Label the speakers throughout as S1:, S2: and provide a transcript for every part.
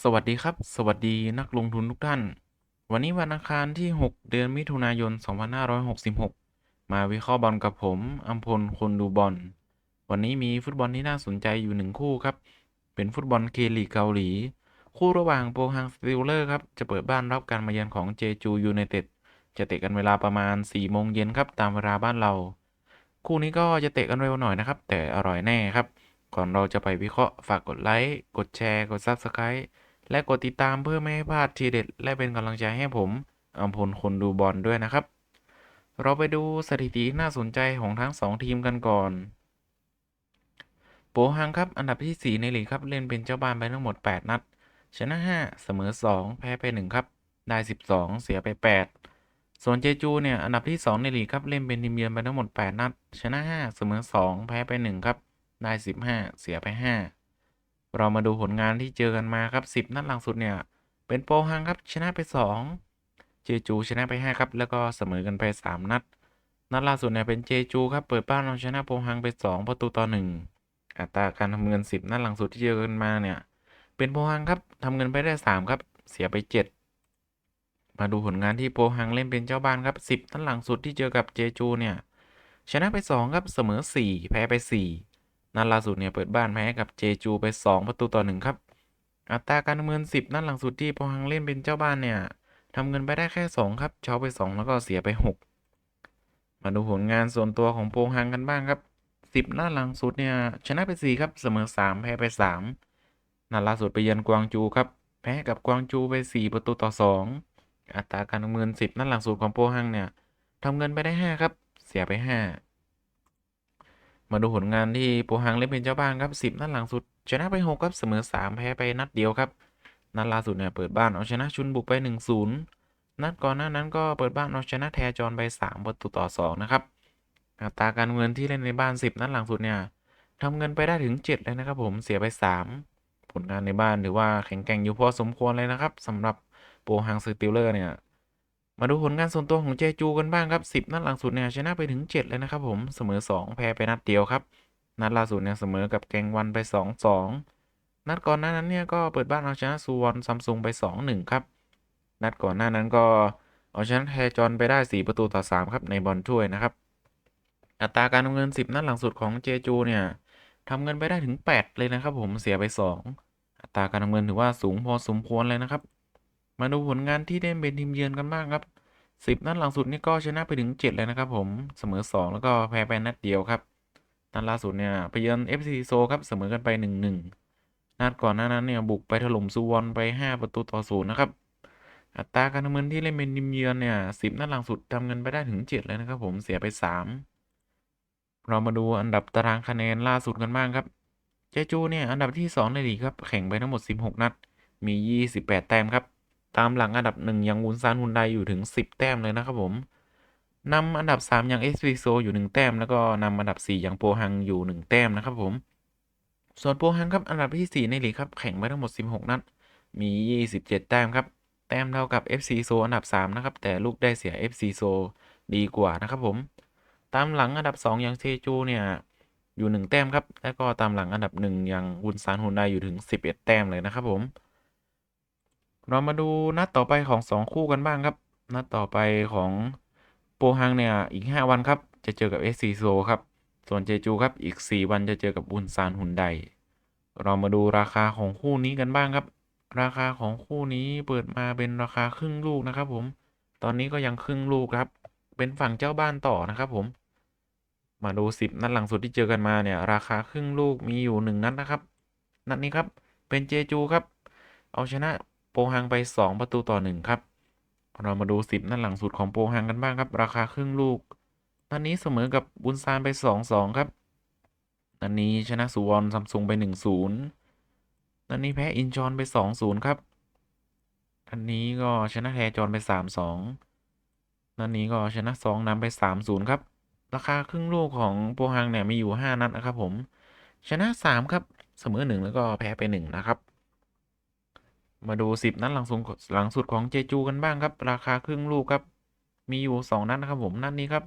S1: สวัสดีครับ สวัสดีนักลงทุนทุกท่าน วันนี้วันอังคารที่ 6 เดือนมิถุนายน 2566 มาวิเคราะห์บอลกับผมอัมพลคนดูบอล วันนี้มีฟุตบอลที่น่าสนใจอยู่หนึ่งคู่ครับ เป็นฟุตบอลเคลีเกาหลี คู่ระหว่างโปฮังสติลเลอร์ครับ จะเปิดบ้านรับการมาเยือนของเจจูยูไนเต็ด จะเตะกันเวลาประมาณ 4 โมงเย็นครับตามเวลาบ้านเรา คู่นี้ก็จะเตะกันเร็วหน่อยนะครับ แต่อร่อยแน่ครับ ก่อนเราจะไปวิเคราะห์ฝากกดไลค์ กดแชร์ กด Subscribe และกดติดตามเพื่อไม่ให้พลาดทีเด็ด และเป็นกำลังใจให้ผมอัมพลคนดูบอลด้วยนะครับ เราไปดูสถิติน่าสนใจของทั้ง 2 ทีมกันก่อน โปฮังครับอันดับที่ 4 ในลีกครับเล่นเป็นเจ้าบ้านไปทั้งหมด 8 นัด ชนะ 5 เสมอ 2 แพ้ไป 1 ครับ ได้ 12 เสียไป 8 ส่วนเจจูเนี่ยอันดับที่ 2 ในลีกครับเล่นเป็นทีมเยือนไปทั้งหมด 8 นัด ชนะ 5 เสมอ 2 แพ้ไป 1 ครับ ได้ 15 เสียไป 5 เรามาดูผลงานที่เจอกันมาครับ 10 นัดหลังสุดเนี่ย เป็นโปฮังครับชนะไป 2 เจจูชนะไป 5 ครับ แล้วก็เสมอกันไป 3 นัด นัดล่าสุดเนี่ยเป็นเจจูครับเปิดบ้านเอาชนะโปฮังไป 2 ประตูต่อ 1 อัตราการทำเงิน 10 นัดหลังสุดที่เจอกันมาเนี่ย เป็นโปฮังครับทำเงินไปได้ 3 ครับ เสียไป 7 มาดูผลงานที่โปฮังเล่นเป็นเจ้าบ้านครับ 10 นัดหลังสุดที่เจอกับเจจูเนี่ยชนะไป 2 ครับเสมอ 4 แพ้ไป 4 นัดล่าสุดเนี่ยเปิดบ้านแพ้กับเจจูไป 2 ประตูต่อ 1 ครับ อัตราการดำเนิน 10 นัดหลังสุดที่โปฮังเล่นเป็นเจ้าบ้านเนี่ยทำเงินไปได้แค่ 2 ครับเช้าไป 2 แล้วก็เสียไป 6 มาดูผลงานส่วนตัวของโปฮังกันบ้างครับ 10 นัดหลังสุดเนี่ยชนะไป 4 ครับเสมอ 3 แพ้ไป 3 นัดล่าสุดไปเยือนกวางจูครับ แพ้กับกวางจูไป 4 ประตูต่อ 2 อัตราการดำเนิน 10 นัดหลังสุดของโปฮังเนี่ยทำเงินไปได้ 5 ครับ เสียไป 5 มาดูผลงานที่โปฮังเล่นเป็นเจ้าบ้านครับ 10 นัดหลังสุด ชนะไป 6 ครับ เสมอ 3 แพ้ไปนัดเดียวครับ นัดล่าสุดเนี่ยเปิดบ้านเอาชนะชุนบุกไป 1-0 นัดก่อนหน้านั้นก็เปิดบ้านเอาชนะแทจอนไป 3 ประตูต่อ 2 นะครับ อัตราการเงินที่เล่นในบ้าน 10 นัดหลังสุดเนี่ยทำเงินไปได้ถึง 7 เลยนะครับ ผมเสียไป 3 ผลงานในบ้านถือว่าแข็งแกร่งอยู่พอสมควรเลยนะครับสำหรับโปฮังสติลเลอร์เนี่ย มาดูผลงานส่วนตัวของเจจูกันบ้างครับ 10 นัดหลังสุดเนี่ยชนะไปถึง 7 เลยนะครับผมเสมอ 2 แพ้ไปนัดเดียวครับ นัดล่าสุดเนี่ยเสมอกับแกงวันไป 2-2 นัดก่อนหน้านั้นเนี่ยก็เปิดบ้านเอาชนะซูวอนซัมซุงไป 2-1 ครับ นัดก่อนหน้านั้นก็เอาชนะแทจอนไปได้ 4 ประตูต่อ 3 ครับในบอลถ้วยนะครับ อัตราการทำเงิน 10 นัดหลังสุดของเจจูเนี่ยทำเงินไปได้ถึง 8 เลยนะครับผมเสียไป 2 อัตราการทำเงินถือว่าสูงพอสมควรเลยนะครับ มาดูผลงานที่เล่นเป็นทีมเยือนกันบ้างครับ10นัดหลังสุดนี่ก็ชนะไปถึง7เลยนะครับผมเสมอ2แล้วก็แพ้ไปนัดเดียวครับนัดล่าสุดเนี่ยไปเยือน FC โซครับเสมอกันไป1-1นัดก่อนหน้านั้นเนี่ยบุกไปถล่มซูวอนไป5ประตูต่อ0นะครับอัตราการทำเงินที่เล่นเป็นทีมเยือนเนี่ย10นัดหลังสุดทำเงินไปได้ถึง7เลยนะครับผมเสียไป3เรามาดูอันดับตารางคะแนนล่าสุดกันบ้างครับ เจจูเนี่ยอันดับที่2ในลีกครับแข่งไปทั้งหมด 16 นัด มี 28 แต้มครับ ตามหลังอันดับ1ยังวุนซานฮุนไดอยู่ถึง 10 แต้มเลยนะครับผมนำอันดับ 3 อย่างเอสวีโซอยู่ 1 แต้ม แล้วก็นำอันดับ 4 อย่างโปฮังอยู่ 1 แต้มนะครับผม ส่วนโปฮังครับอันดับที่ 4 ในลีกครับแข่งไปทั้งหมด 16 นัด มี 27 แต้มครับ แต้มเท่ากับ FC โซอันดับ 3 นะครับ แต่ลูกได้เสีย FC โซดีกว่านะครับผม ตามหลังอันดับ 2 อย่างเซจูเนี่ยอยู่ 1 แต้มครับ แล้วก็ตามหลังอันดับ 1 อย่างวุนซานฮุนไดอยู่ถึง 11 แต้มเลยนะครับผม เรามาดูนัดต่อไปของ2คู่กันบ้างครับ นัดต่อไปของโปฮังเนี่ยอีก 5 วันครับ จะเจอกับ SC โซครับ ส่วนเจจูครับอีก 4 วันจะเจอกับบุนซานฮุนไดเรามาดูราคาของคู่นี้กันบ้างครับ ราคาของคู่นี้เปิดมาเป็นราคาครึ่งลูกนะครับ ผม ตอนนี้ก็ยังครึ่งลูกครับ เป็นฝั่งเจ้าบ้านต่อนะครับ ผม มาดู 10 นัดหลังสุดที่เจอกันมาเนี่ย ราคาครึ่งลูกมีอยู่ 1 นัดนะครับ นัดนี้ครับเป็นเจจูครับ เอาชนะ โปฮังไป 2 ประตูต่อ 1 ครับ เรามาดู 10 นัดหลังสุดของโปฮังกันบ้างครับ ราคาครึ่งลูกนัดนี้เสมอกับบุนซานไป 2-2 ครับนัดนี้ชนะสุวรรณซัมซุงไป 1-0นัดนี้แพ้อินชอนไป 2-0 ครับอันนี้ก็ชนะแทจอนไป 3-2นัดนี้ก็ชนะ2นำไป 3-0 ครับ ราคาครึ่งลูกของโปฮังเนี่ยมีอยู่ 5 นัดนะครับผม ชนะ 3 ครับ เสมอ 1 แล้วก็แพ้ไป 1 นะครับ มาดู 10 นัดหลังสุดหลังสุดของเจจูกันบ้างครับ ราคาครึ่งลูกครับ มีอยู่ 2 นัดนะครับผมนัดนี้ครับ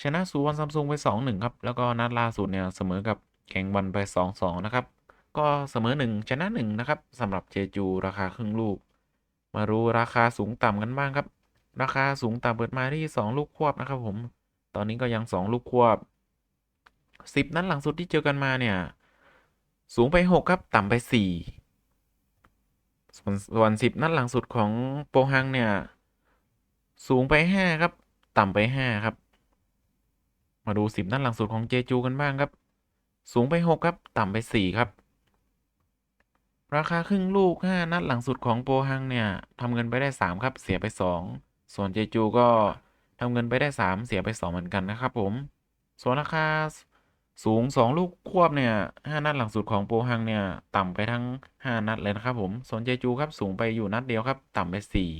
S1: ชนะสุวรรณซัมซุงไป2-1ครับแล้วก็นัดล่าสุดเนี่ยเสมอกับแข่งวันไป 2-2 นะครับ ก็เสมอหนึ่งชนะหนึ่งนะครับสำหรับเจจูราคาครึ่งลูก มาดูราคาสูงต่ำกันบ้างครับ ราคาสูงต่ำเปิดมาที่สองลูกควบนะครับผม ตอนนี้ก็ยังสองลูกควบสิบนัดหลังสุดที่เจอกันมาเนี่ย สูงไปหกครับ ต่ำไปสี่ ส่วนส่วนสิบนัดหลังสุดของโปฮังเนี่ย สูงไปห้าครับ ต่ำไปห้าครับ มาดูสิบนัดหลังสุดของเจจูกันบ้างครับ สูงไปหกครับ ต่ำไปสี่ครับ ราคาครึ่งลูกห้านัดหลังสุดของโปฮังเนี่ยทำเงินไปได้สามครับ เสียไปสองส่วนเจจูก็ทำเงินไปได้สามเสียไปสองเหมือนกันนะครับผม ส่วนราคา สูงสองลูกควบเนี่ยห้านัดหลังสุดของโปฮังเนี่ย ต่ำไปทั้งห้านัดเลยนะครับผม สนเจจูครับสูงไปอยู่นัดเดียวครับ ต่ำไปสี่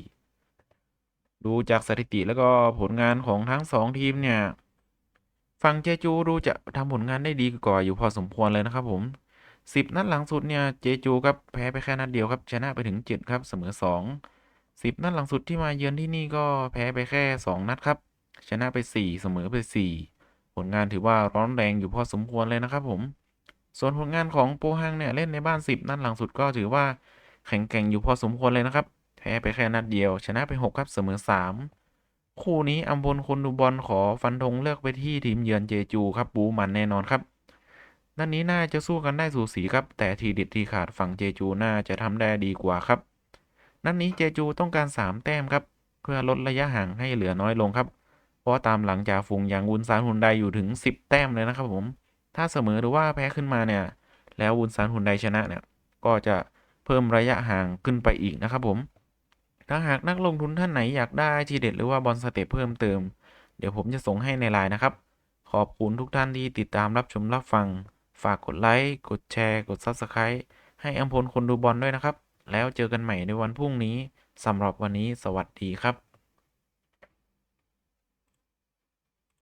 S1: ดูจากสถิติแล้วก็ผลงานของทั้งสองทีมเนี่ย ฝั่งเจจูดูจะทำผลงานได้ดีกว่าอยู่พอสมควรเลยนะครับผมสิบนัดหลังสุดเนี่ยเจจูครับแพ้ไปแค่นัดเดียวครับ ชนะไปถึงเจ็ดครับเสมอสองสิบนัดหลังสุดที่มาเยือนที่นี่ก็แพ้ไปแค่สองนัดครับ ชนะไปสี่เสมอไปสี่ ผลงานถือว่าร้อนแรงอยู่พอสมควรเลยนะครับผม ส่วนผลงานของโปฮังเนี่ยเล่นในบ้านสิบนัดหลังสุดก็ถือว่าแข็งแกร่งอยู่พอสมควรเลยนะครับ แพ้ไปแค่นัดเดียว ชนะไปหกครับเสมอสามคู่นี้อัมพลคนดูบอลขอฟันธงเลือกไปที่ทีมเยือนเจจูครับบูมันแน่นอนครับนัดนนี้น่าจะสู้กันได้สูสีครับ แต่ทีเด็ดทีขาดฝั่งเจจูน่าจะทำได้ดีกว่าครับนัดนนี้เจจูต้องการ 3 แต้มครับ เพื่อลดระยะห่างให้เหลือน้อยลงครับ เพราะตามหลังจากฝูงอย่างวุนซานฮุนไดอยู่ถึง 10 แต้มเลยนะครับผม ถ้าเสมอหรือว่าแพ้ขึ้นมาเนี่ย แล้ววุนซานฮุนไดชนะเนี่ย ก็จะเพิ่มระยะห่างขึ้นไปอีกนะครับผมถ้าหากนักลงทุนท่านไหนอยากได้ทีเด็ดหรือว่าบอลสเต็ปเพิ่มเติม เดี๋ยวผมจะส่งให้ในไลน์นะครับ ขอบคุณทุกท่านที่ติดตามรับชมรับฟัง ฝากกดไลค์ กดแชร์ กด Subscribe ให้อัมพลคนดูบอลด้วยนะครับ แล้วเจอกันใหม่ในวันพรุ่งนี้สำหรับวันนี้สวัสดีครับ